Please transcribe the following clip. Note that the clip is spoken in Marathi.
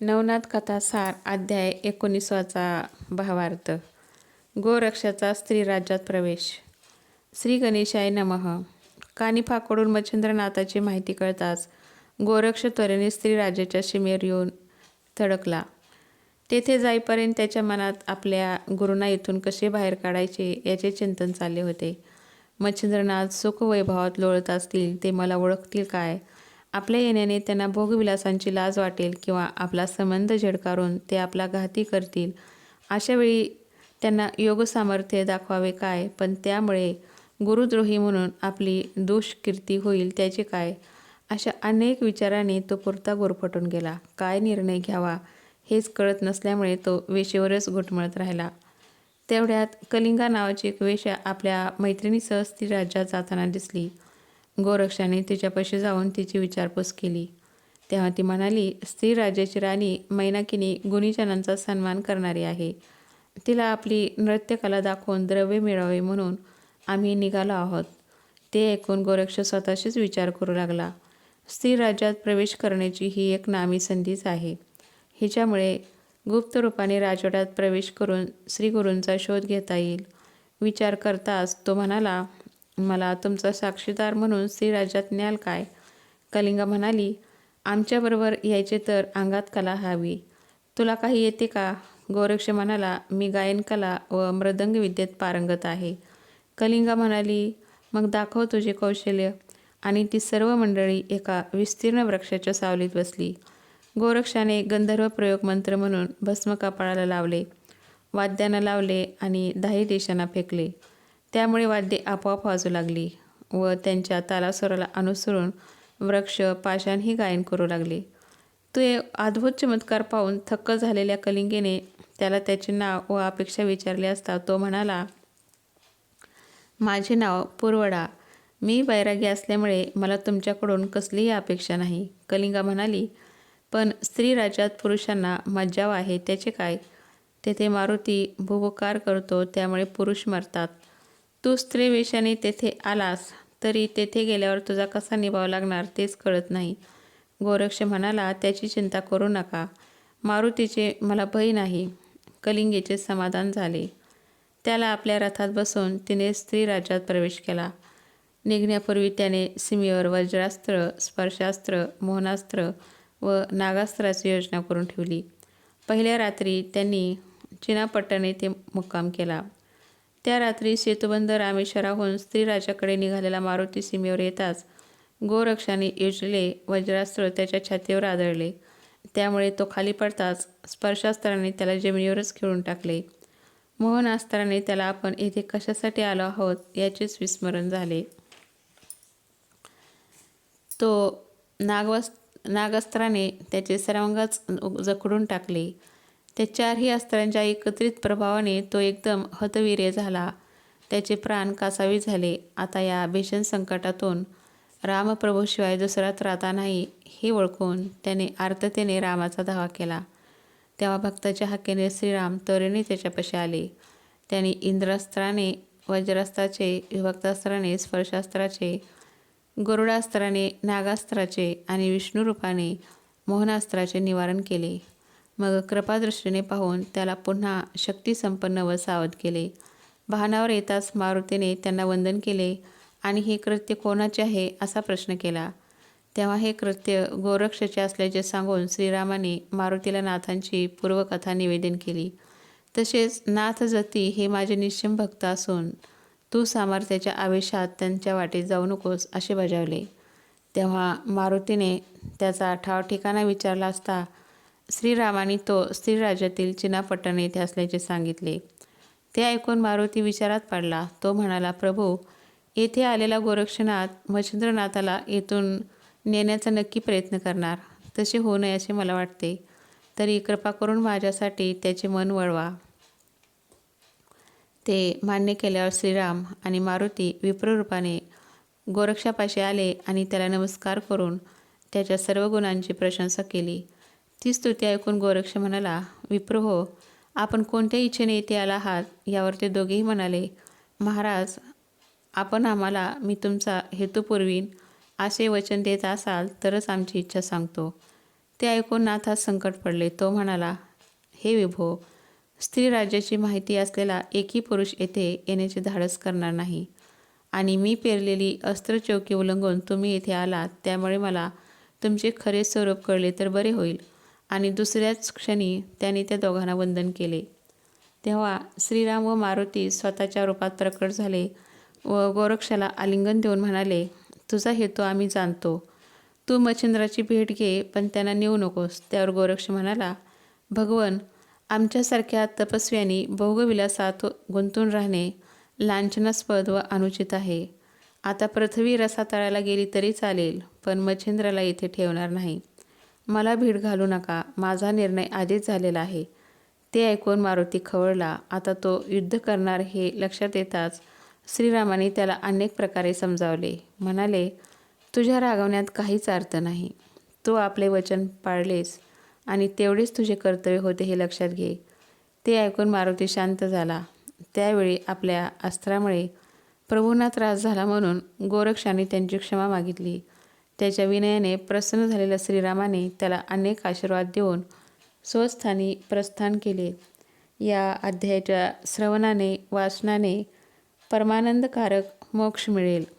नवनाथ कथा सार अध्याय एकोणीसवाचा भावार्थ. गोरक्षाचा स्त्री राज्यात प्रवेश. श्री गणेशाय नमः. कानिफाकडून मच्छिंद्रनाथाची माहिती कळताच गोरक्ष त्वरेने स्त्री राज्याच्या सीमेवर येऊन थडकला. तेथे जाईपर्यंत त्याच्या मनात आपल्या गुरुंना इथून कसे बाहेर काढायचे याचे चिंतन चालले होते. मच्छिंद्रनाथ सुखवैभवात लोळत असतील ते मला ओळखतील काय? आपल्या येण्याने त्यांना भोगविलासांची लाज वाटेल किंवा आपला संबंध झेडकारून ते आपला घाती करतील. अशावेळी त्यांना योग सामर्थ्य दाखवावे काय? पण त्यामुळे गुरुद्रोही म्हणून आपली दुष्कीर्ती होईल त्याचे काय? अशा अनेक विचारांनी तो पुरता गोरफटून गेला. काय निर्णय घ्यावा हेच कळत नसल्यामुळे तो वेशेवरच घुटमळत राहिला. तेवढ्यात कलिंगा नावाची एक वेश्या आपल्या मैत्रिणीसह स्त्री राज्यात जाताना दिसली. गोरक्षाने तिच्यापाशी जाऊन तिची विचारपूस केली. तेव्हा ती म्हणाली स्त्री राजाची राणी मैनाकिनी गुणीजनांचा सन्मान करणारी आहे. तिला आपली नृत्यकला दाखवून द्रव्य मिळावे म्हणून आम्ही निघालो आहोत. ते ऐकून गोरक्ष स्वतःशीच विचार करू लागला. स्त्री राज्यात प्रवेश करण्याची ही एक नामी संधीच आहे. हिच्यामुळे गुप्त रूपाने राजवाड्यात प्रवेश करून श्रीगुरूंचा शोध घेता येईल. विचार करताच तो म्हणाला मला तुमचा साक्षीदार म्हणून श्रीराज्यात न्याल काय? कलिंगा म्हणाली आमच्याबरोबर यायचे तर अंगात कला हवी. तुला काही येते का? गोरक्ष म्हणाला मी गायनकला व मृदंग विद्येत पारंगत आहे. कलिंगा म्हणाली मग दाखव तुझे कौशल्य. आणि ती सर्व मंडळी एका विस्तीर्ण वृक्षाच्या सावलीत बसली. गोरक्षाने गंधर्व प्रयोग मंत्र म्हणून भस्म कपाळाला लावले. वाद्यानं लावले आणि दाही देशांना फेकले. त्यामुळे वाद्ये आपोआप वाजू लागली व त्यांच्या तालास्वराला अनुसरून वृक्ष पाषाणही गायन करू लागले. तो अद्भुत चमत्कार पाहून थक्क झालेल्या कलिंगेने त्याला त्याचे नाव व अपेक्षा विचारली असता तो म्हणाला माझे नाव पुरवडा. मी बैरागी असल्यामुळे मला तुमच्याकडून कसलीही अपेक्षा नाही. कलिंगा म्हणाली पण स्त्री राज्यात पुरुषांना मज्जाव आहे त्याचे काय? तेथे मारुती भुबकार करतो त्यामुळे पुरुष मरतात. तू स्त्री वेशाने तेथे आलास तरी तेथे गेल्यावर तुझा कसा निभाव लागणार तेच कळत नाही. गोरक्ष म्हणाला त्याची चिंता करू नका. मारुतीचे मला भय नाही. कलिंगेचे समाधान झाले. त्याला आपल्या रथात बसून तिने स्त्री राज्यात प्रवेश केला. निघण्यापूर्वी त्याने सीमेवर वज्रास्त्र स्पर्शास्त्र मोहनास्त्र व नागास्त्राची योजना करून ठेवली. पहिल्या रात्री त्यांनी चिनापट्टण ते मुक्काम केला. त्या रात्री सेतुबंद रामेश्वराहून स्त्रीराजाकडे निघालेला मारुती सीमेवर येताच गोरक्षाने योजले वज्रास्त्र त्याच्या छातीवर आदळले. त्यामुळे तो खाली पडताच स्पर्शास्त्राने त्याला जमिनीवरच खेळून टाकले. मोहनास्त्राने त्याला आपण येथे कशासाठी आलो आहोत? याचेच विस्मरण झाले. तो नागवस् नागास्त्राने त्याचे सर्वांगाच जखडून टाकले. त्या चारही अस्त्रांच्या एकत्रित प्रभावाने तो एकदम हतवीर्य झाला. त्याचे प्राण कासावी झाले. आता या भीषण संकटातून रामप्रभूशिवाय दुसरा त्राता नाही हे ओळखून त्याने आर्ततेने रामाचा धावा केला. तेव्हा भक्ताच्या हाकेने श्रीराम तऱ्हेने त्याच्यापाशी आले. त्याने इंद्रास्त्राने वज्रास्त्राचे विभक्तास्त्राने स्पर्शास्त्राचे गरुडास्त्राने नागास्त्राचे आणि विष्णुरूपाने मोहनास्त्राचे निवारण केले. मग कृपादृष्टीने पाहून त्याला पुन्हा शक्तिसंपन्न व सावध केले. वाहनावर येताच मारुतीने त्यांना वंदन केले आणि हे कृत्य कोणाचे आहे असा प्रश्न केला. तेव्हा हे कृत्य गोरक्षचे असल्याचे सांगून श्रीरामाने मारुतीला नाथांची पूर्वकथा निवेदन केली. तसेच नाथ जती हे माझे निश्चिम भक्त असून तू सामर्थ्याच्या आवेशात त्यांच्या वाटेत जाऊ नकोस असे बजावले. तेव्हा मारुतीने त्याचा ठाव ठिकाणा विचारला असता श्रीरामाने तो स्त्रीराज्यातील चिनापट्टण येथे असल्याचे सांगितले. ते ऐकून मारुती विचारात पडला. तो म्हणाला प्रभू येथे आलेला गोरक्षनाथ मच्छिंद्रनाथाला येथून नेण्याचा नक्की प्रयत्न करणार. तसे होऊ नये असे मला वाटते. तरी कृपा करून माझ्यासाठी त्याचे मन वळवा. ते मान्य केल्यावर श्रीराम आणि मारुती विप्ररूपाने गोरक्षापाशी आले आणि त्याला नमस्कार करून त्याच्या सर्व गुणांची प्रशंसा केली. ती स्तुती ऐकून गोरक्ष म्हणाला विप्र हो आपण कोणत्या इच्छेने येथे आला आहात यावर ते दोघेही म्हणाले महाराज आपण आम्हाला मी तुमचा हेतू पुरवीन असे वचन देत असाल तरच आमची इच्छा सांगतो. ते ऐकून नाथास संकट पडले. तो म्हणाला हे विभो स्त्री राज्याची माहिती असलेला एकही पुरुष येथे येण्याचे धाडस करणार नाही. आणि मी पेरलेली अस्त्रचौकी उल्लंघून तुम्ही येथे आलात त्यामुळे मला तुमचे खरे स्वरूप कळले तर बरे होईल. आणि दुसऱ्याच क्षणी त्याने त्या दोघांना वंदन केले. तेव्हा श्रीराम व मारुती स्वतःच्या रूपात प्रकट झाले व गोरक्षाला आलिंगन देऊन म्हणाले तुझा हेतू आम्ही जाणतो. तू मच्छिंद्राची भेट घे पण त्यांना नेऊ नकोस. त्यावर गोरक्ष म्हणाला भगवन आमच्यासारख्या तपस्व्यांनी भोगविलासात गुंतून राहणे लांछनास्पद व अनुचित आहे. आता पृथ्वी रसातळाला गेली तरी चालेल पण मच्छिंद्राला इथे ठेवणार नाही. मला भीड घालू नका माझा निर्णय आधीच झालेला आहे. ते ऐकून मारुती खवळला आता तो युद्ध करणार हे लक्षात येताच श्रीरामाने त्याला अनेक प्रकारे समजावले. म्हणाले तुझ्या रागवण्यात काहीच अर्थ नाही. तू आपले वचन पाळलेस आणि तेवढेच तुझे कर्तव्य होते हे लक्षात घे. ते ऐकून मारुती शांत झाला. त्यावेळी आपल्या अस्त्रामुळे प्रभूंना त्रास झाला म्हणून गोरक्षाने त्यांची क्षमा मागितली. त्याच्या विनयाने प्रसन्न झालेल्या श्रीरामाने त्याला अनेक आशीर्वाद देऊन स्वस्थानी प्रस्थान केले. या अध्यायाच्या श्रवणाने वाचनाने परमानंदकारक मोक्ष मिळेल.